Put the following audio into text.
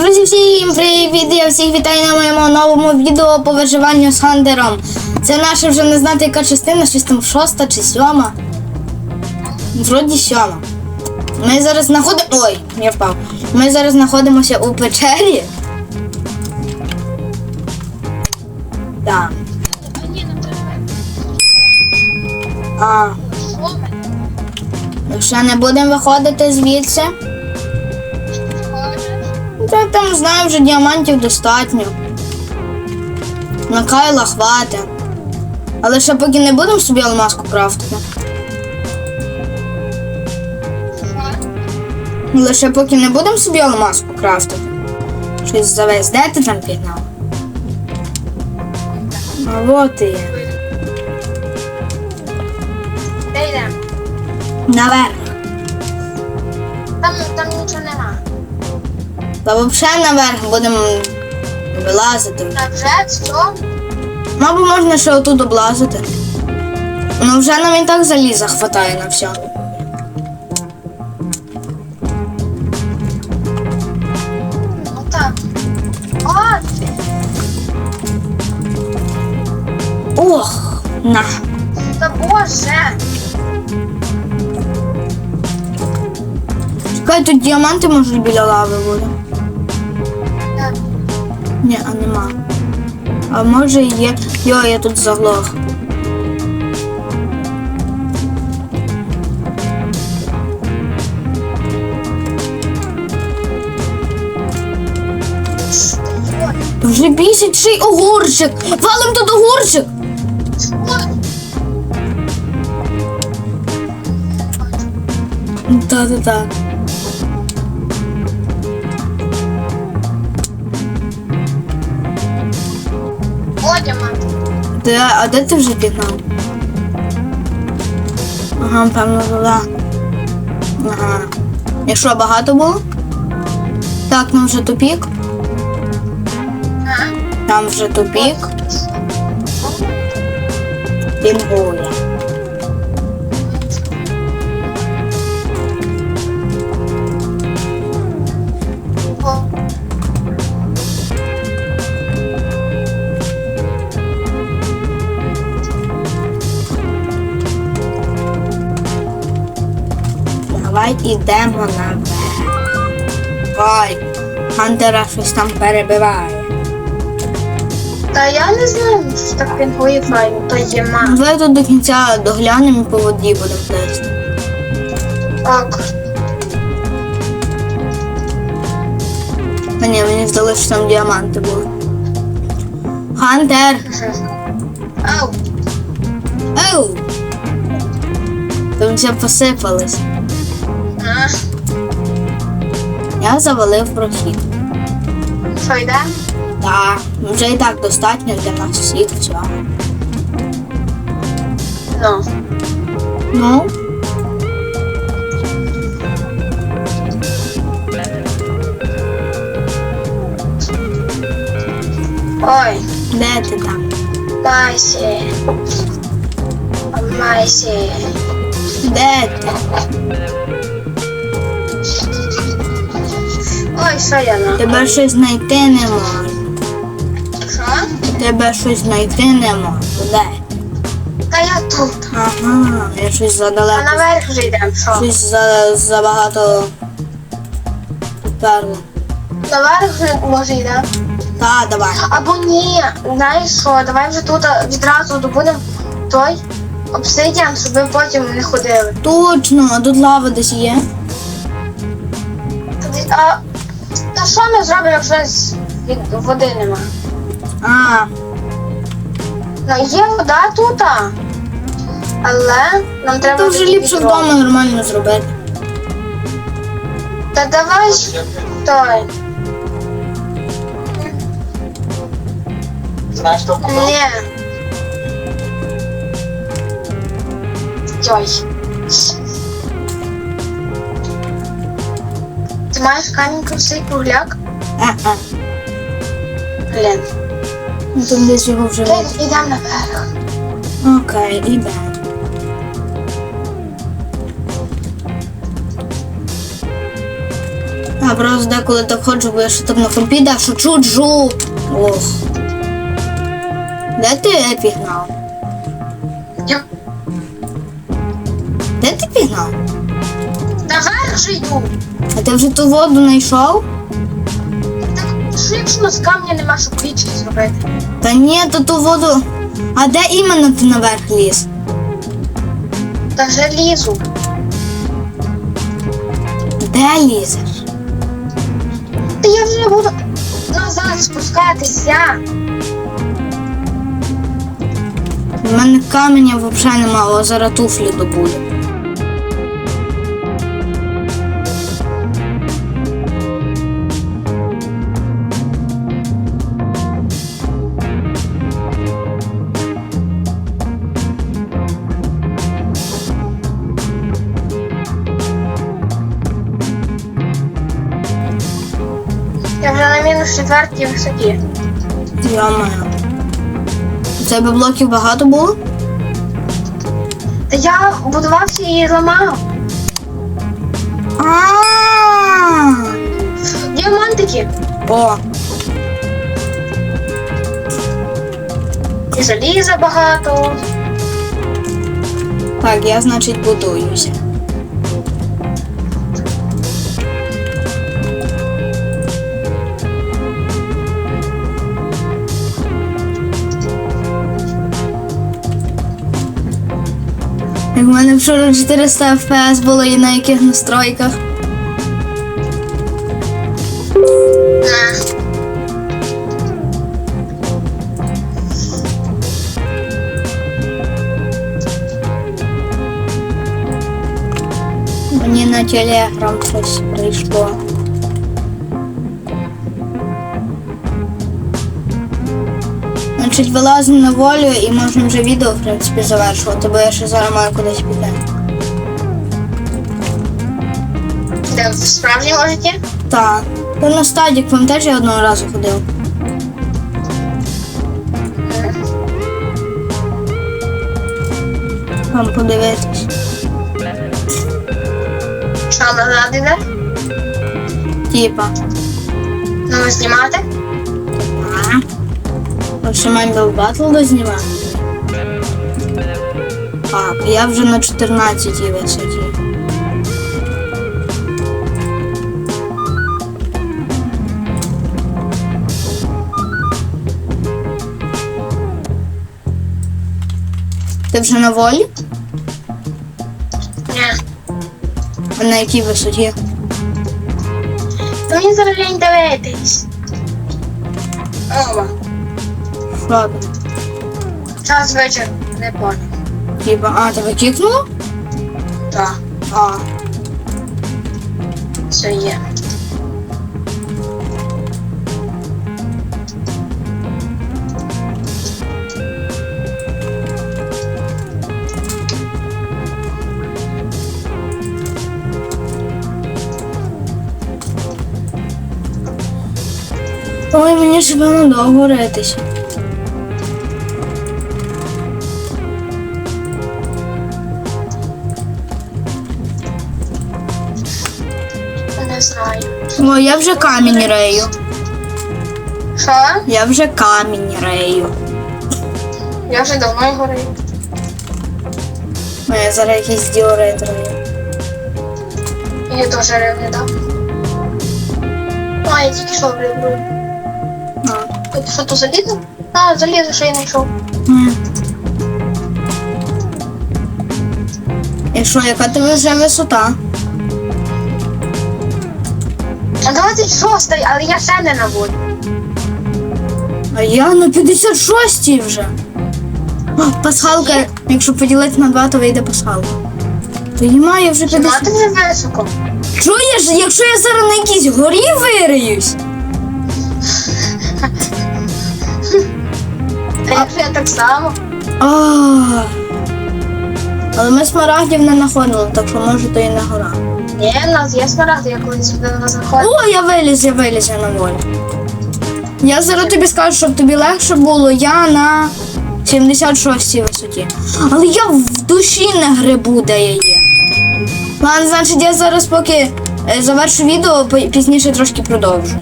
Друзі, всім привіт! Я всіх вітаю на моєму новому відео по виживанню з Хандером. Це наша вже не знати яка частина, щось там шоста чи сьома. Вроді сьома. Ми зараз знаходимо. Ой, я впав. Ми зараз знаходимося у печері. Так. А, ще не будемо виходити звідси. Та там знаю, вже діамантів достатньо. На Кайла хватить. Але ще поки не будемо собі алмазку крафтити. Лише поки не будемо собі алмазку крафтити. Щось завез. Де ти там пігнав? А от ти є. Де йдемо? Наверх. Там, там нічого нема. Та взагалі наверх будемо вилазити. Та вже що? Мабуть, можна ще отут облазити. Ну вже нам і так заліза хватає на все. Ну так. О, Ох, на. та боже. Чекай, тут діаманти можуть біля лави бути. Так. Ні, а нема. А може є. Йо, я тут заглох. Вже бісить огурчик. Валим тут огурчик. Та-та-та. Водя, Да, а де ти вже пігнав? Ага, певно, туди. Ага. Якщо що, багато було? Так, нам вже тупік. Там вже тупік. Тим О, ідемо наверх. Ой, Хантера щось там перебиває. Та я не знаю, що так пінгує файно, то є. Давай тут до кінця доглянемо і по воді будемо плисти. Так. А ні, мені здалося, що там діаманти були. Хантер! Ау. Оу! Там все посипалось. А, Я завалив прохід. що йде? Так, вже і так достатньо для нас всіх всього. Ну. Ну, Ой, де ти там? Масі. Масі. Де ти? Ой, що я на? Тебе щось знайти не можу. Що? Тебе щось знайти не можу. Де? Та я тут. Ага, я щось А наверх вже йдемо, що? Щось за, забагато перло. Наверх вже може йдемо. Та, давай. Або ні, знаєш що, давай вже тут відразу добудемо той обсидіан, щоб ми потім не ходили. Точно, а тут лава десь є. А, та що ми зробимо, якщо з- від води нема? А, Ну, є вода тут, а. але нам треба. то вже тоді ліпше відро. вдома нормально зробити. Та давай ж той. Знаєш, що Ні. Йой. Маєш камінь красивий кругляк? А-а. Блін. Ну тут десь його вже. Окей, йдемо наверх. Окей, ідемо. Я просто деколи так ходжу, бо я що там на компі, да, що чуджу. Ох. Де ти пігнав? Я Де ти пігнав? Йду. А ти вже ту воду знайшов? Так що з камня нема, щоб річки зробити? Та ні, то ту воду. А де іменно ти наверх ліз? Та вже лізу. Де лізеш? Та я вже буду назад спускатися. У мене каменя взагалі немає, а зараз туфлі добуду. Я вже на мінус четвертій висоті. Йо-моє. У тебе блоків багато було? Та я будувався і ламав. А. Діамантики. О, І заліза багато. так, я, значить, будуюся. Як в мене вчора 400 FPS було і на яких настройках. На. Мені на телеграм щось прийшло. Значить, вилазимо на волю і можемо вже відео, в принципі, завершувати, бо я ще зараз маю кудись піти. Де в справжньому житті? Так. Та на стадік вам теж я одного разу ходив. Вам подивитись. Що назад іде? Типа. Ну, знімати? Маємо до батл дознімати. Так, я вже на 14 висоті. Ти вже на волі? Ні. А на якій висоті? Та мені зараз лінь дивитись. Оба. Там? Час вечір. Не понял. Типа, а, тебе кікнуло? Так, А, все є. ой, мені ж певно довго ритися. О, я вже камінь рею. Що? Я вже камінь рею. Я вже давно його рию. О, я зараз якийсь діорит рею. Я теж рив не дав. А, я тільки що рив. А. Ти що, то залізо? А, залізо, що я знайшов. М. І що, яка тебе вже висота? А 26 але я ще не на волі. А я на 56 вже. О, пасхалка, якщо поділити на два, то вийде пасхалка. То нема, я вже Хіба 50. ти вже високо? Чуєш, якщо я зараз на якійсь горі вириюсь? А якщо я так само? А. Але ми смарагдів не знаходили, так що може то і не гора. Ні, нас є смарагди, я колись сюди не заходила. О, я виліз, я виліз, я на волі. Я зараз тобі скажу, щоб тобі легше було, я на 76 висоті. Але я в душі не грибу, де я є. Ладно, значить, я зараз поки е, завершу відео, пізніше трошки продовжу.